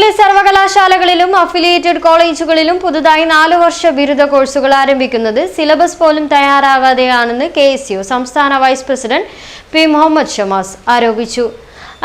കേരളത്തിലെ സർവകലാശാലകളിലും അഫിലിയേറ്റഡ് കോളേജുകളിലും പുതുതായി നാലു വർഷ ബിരുദ കോഴ്സുകൾ ആരംഭിക്കുന്നത് സിലബസ് പോലും തയ്യാറാകാതെയാണെന്ന് കെ എസ് യു സംസ്ഥാന vice president P Muhammad Shamas ആരോപിച്ചു.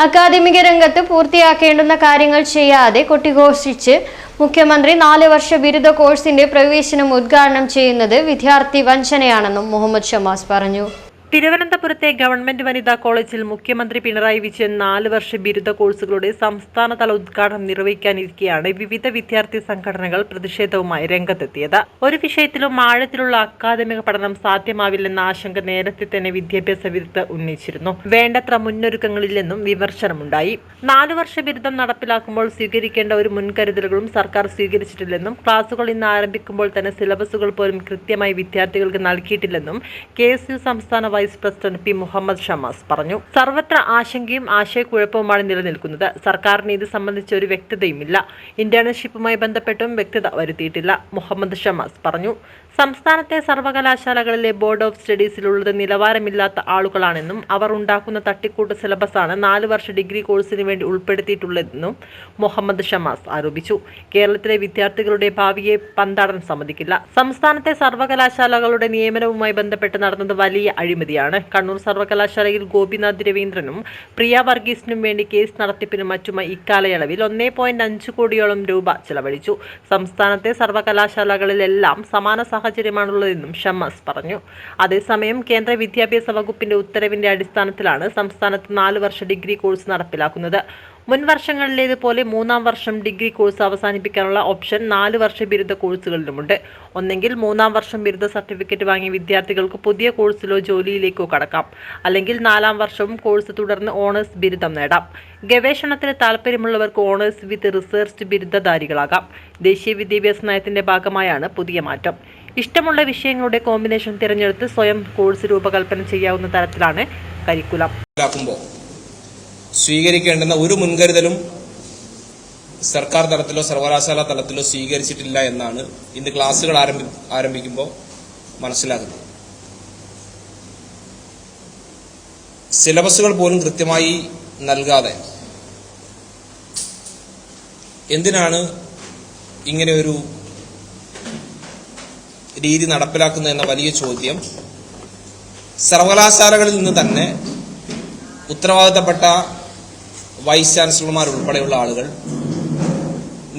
അക്കാദമിക രംഗത്ത് പൂർത്തിയാക്കേണ്ടുന്ന കാര്യങ്ങൾ ചെയ്യാതെ കൊട്ടിഘോഷിച്ച് മുഖ്യമന്ത്രി നാല് വർഷ ബിരുദ കോഴ്സിന്റെ പ്രവേശനം ഉദ്ഘാടനം ചെയ്യുന്നത് വിദ്യാർത്ഥി വഞ്ചനയാണെന്നും മുഹമ്മദ് ഷമാസ് പറഞ്ഞു. തിരുവനന്തപുരത്തെ ഗവൺമെന്റ് വനിതാ കോളേജിൽ മുഖ്യമന്ത്രി പിണറായി വിജയൻ നാല് വർഷ ബിരുദ കോഴ്സുകളുടെ സംസ്ഥാനതല ഉദ്ഘാടനം നിർവഹിക്കാനിരിക്കെയാണ് വിവിധ വിദ്യാർത്ഥി സംഘടനകൾ പ്രതിഷേധവുമായി രംഗത്തെത്തിയത്. ഒരു വിഷയത്തിലും ആഴത്തിലുള്ള അക്കാദമിക പഠനം സാധ്യമാവില്ലെന്ന ആശങ്ക നേരത്തെ തന്നെ വിദ്യാഭ്യാസ വിദഗ്ധർ ഉന്നയിച്ചിരുന്നു. വേണ്ടത്ര മുന്നൊരുക്കങ്ങളില്ലെന്നും വിമർശനമുണ്ടായി. നാലു വർഷ ബിരുദം നടപ്പിലാക്കുമ്പോൾ സ്വീകരിക്കേണ്ട ഒരു മുൻകരുതലുകളും സർക്കാർ സ്വീകരിച്ചിട്ടില്ലെന്നും ക്ലാസുകൾ ഇന്ന് ആരംഭിക്കുമ്പോൾ തന്നെ സിലബസുകൾ പോലും കൃത്യമായി വിദ്യാർത്ഥികൾക്ക് നൽകിയിട്ടില്ലെന്നും കെ സംസ്ഥാന vice president P Muhammad Shamas പറഞ്ഞു. സർവത്ര ആശങ്കയും ആശയക്കുഴപ്പവുമാണ് നിലനിൽക്കുന്നത്. സർക്കാരിന് ഇത് സംബന്ധിച്ച ഒരു വ്യക്തതയുമില്ല. ഇന്റേൺഷിപ്പുമായി ബന്ധപ്പെട്ടും വ്യക്തത വരുത്തിയിട്ടില്ല മുഹമ്മദ് ഷമാസ് പറഞ്ഞു. സംസ്ഥാനത്തെ സർവകലാശാലകളിലെ ബോർഡ് ഓഫ് സ്റ്റഡീസിലുള്ളത് നിലവാരമില്ലാത്ത ആളുകളാണെന്നും അവർ ഉണ്ടാക്കുന്ന തട്ടിക്കൂട്ട് സിലബസാണ് നാല് വർഷ ഡിഗ്രി കോഴ്സിന് വേണ്ടി ഉൾപ്പെടുത്തിയിട്ടുള്ളതെന്നും മുഹമ്മദ് ഷമാസ് ആരോപിച്ചു. കേരളത്തിലെ വിദ്യാർത്ഥികളുടെ ഭാവിയെ പന്താടാൻ സമ്മതിക്കില്ല. സംസ്ഥാനത്തെ സർവകലാശാലകളുടെ നിയമനവുമായി ബന്ധപ്പെട്ട് നടന്നത് വലിയ അഴിമതിയാണ്. കണ്ണൂർ സർവകലാശാലയിൽ ഗോപിനാഥ് രവീന്ദ്രനും പ്രിയ വർഗീസിനും വേണ്ടി കേസ് നടത്തിപ്പിനും മറ്റുമായി ഇക്കാലയളവിൽ ഒന്നേ പോയിന്റ് അഞ്ച് കോടിയോളം രൂപ ചെലവഴിച്ചു. സംസ്ഥാനത്തെ സർവകലാശാലകളിലെല്ലാം സമാന സാഹചര്യമാണുള്ളതെന്നും ഷമ്മാസ് പറഞ്ഞു. അതേസമയം കേന്ദ്ര വിദ്യാഭ്യാസ വകുപ്പിന്റെ ഉത്തരവിന്റെ അടിസ്ഥാനത്തിലാണ് സംസ്ഥാനത്ത് നാല് വർഷ ഡിഗ്രി കോഴ്സ് നടപ്പിലാക്കുന്നത്. മുൻ വർഷങ്ങളിലേതുപോലെ മൂന്നാം വർഷം ഡിഗ്രി കോഴ്സ് അവസാനിപ്പിക്കാനുള്ള ഓപ്ഷൻ നാല് വർഷ ബിരുദ കോഴ്സുകളിലുമുണ്ട്. ഒന്നെങ്കിൽ മൂന്നാം വർഷം ബിരുദ സർട്ടിഫിക്കറ്റ് വാങ്ങിയ വിദ്യാർത്ഥികൾക്ക് പുതിയ കോഴ്സിലോ ജോലിയിലേക്കോ കടക്കാം. അല്ലെങ്കിൽ നാലാം വർഷവും കോഴ്സ് തുടർന്ന് ഓണേഴ്സ് ബിരുദം നേടാം. ഗവേഷണത്തിന് താൽപ്പര്യമുള്ളവർക്ക് ഓണേഴ്സ് വിത്ത് റിസർച്ച് ബിരുദധാരികളാകാം. ദേശീയ വിദ്യാഭ്യാസ നയത്തിന്റെ ഭാഗമായാണ് പുതിയ മാറ്റം. ഇഷ്ടമുള്ള വിഷയങ്ങളുടെ കോമ്പിനേഷൻ തിരഞ്ഞെടുത്ത് സ്വയം കോഴ്സ് രൂപകൽപ്പന ചെയ്യാവുന്ന തരത്തിലാണ് കരിക്കുലം. സ്വീകരിക്കേണ്ടുന്ന ഒരു മുൻകരുതലും സർക്കാർ തലത്തിലോ സർവകലാശാല തലത്തിലോ സ്വീകരിച്ചിട്ടില്ല എന്നാണ് ഇന്ന് ക്ലാസ്സുകൾ ആരംഭി ആരംഭിക്കുമ്പോൾ മനസ്സിലാകുന്നത്. സിലബസുകൾ പോലും കൃത്യമായി നൽകാതെ എന്തിനാണ് ഇങ്ങനെ ഒരു രീതി നടപ്പിലാക്കുന്നത് എന്ന വലിയ ചോദ്യം. സർവകലാശാലകളിൽ നിന്ന് തന്നെ ഉത്തരവാദിത്തപ്പെട്ട വൈസ് ചാൻസലർമാർ ഉൾപ്പെടെയുള്ള ആളുകൾ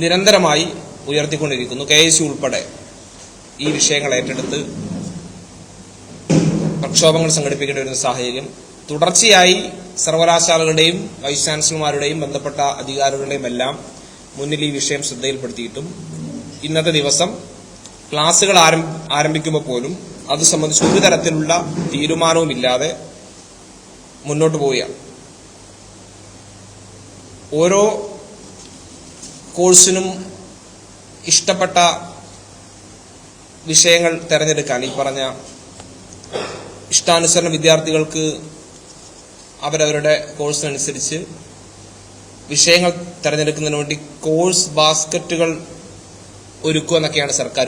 നിരന്തരമായി ഉയർത്തിക്കൊണ്ടിരിക്കുന്നു. കെ എസ് ഉൾപ്പെടെ ഈ വിഷയങ്ങൾ ഏറ്റെടുത്ത് പ്രക്ഷോഭങ്ങൾ സംഘടിപ്പിക്കേണ്ടി വരുന്ന സാഹചര്യം. തുടർച്ചയായി സർവകലാശാലകളുടെയും വൈസ് ചാൻസലർമാരുടെയും ബന്ധപ്പെട്ട അധികാരികളുടെയും എല്ലാം മുന്നിൽ ഈ വിഷയം ശ്രദ്ധയിൽപ്പെടുത്തിയിട്ടും ഇന്നത്തെ ദിവസം ക്ലാസുകൾ ആരം- ആരംഭിക്കുമ്പോൾ പോലും അത് സംബന്ധിച്ച് ഒരു തരത്തിലുള്ള തീരുമാനവും ഇല്ലാതെ മുന്നോട്ട് പോവുകയാണ്. ഓരോ കോഴ്സിനും ഇഷ്ടപ്പെട്ട വിഷയങ്ങൾ തിരഞ്ഞെടുക്കാൻ ഈ പറഞ്ഞ ഇഷ്ടാനുസരണ വിദ്യാർത്ഥികൾക്ക് അവരവരുടെ കോഴ്സിനനുസരിച്ച് വിഷയങ്ങൾ തിരഞ്ഞെടുക്കുന്നതിന് വേണ്ടി കോഴ്സ് ബാസ്ക്കറ്റുകൾ ഒരുക്കുക എന്നൊക്കെയാണ് സർക്കാർ